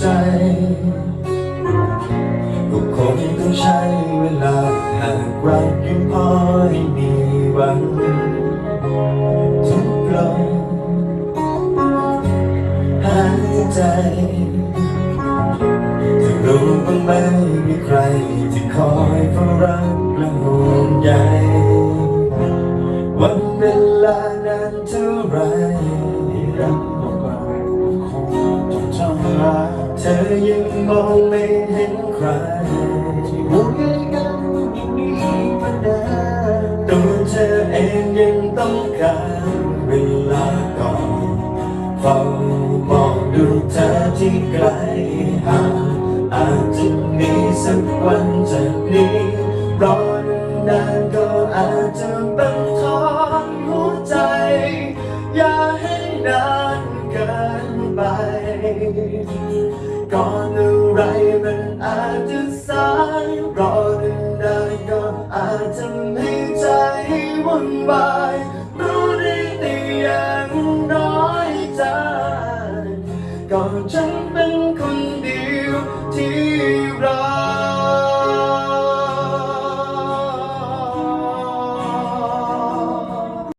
ใจ ก็คงต้องใช้เวลาหากรักยังพอให้มีวันทุกลมหายใจจะรู้บ้างไหมมีใครที่คอยเฝ้ารักและห่วงใยวันเวลานานเท่าไรรัก ยเธอยังมองไม่เห็นใครที่ห่วงใยกันอย่างนี้มานาตัวเธอเองยังต้องการเวลาก่อนเฝ้ามองดูเธอที่ไกลห่างอาจจะมีสักวันจากนี้รอนานก็อาจจะบังทอนหัวใจ อย่าให้นานเกินไป ก่อนอะไรมันอาจจะสายรอนานๆก็อาจจะไม่ใจวุ่นวายรู้ดีแต่อย่างน้อยใจก็ฉันเป็น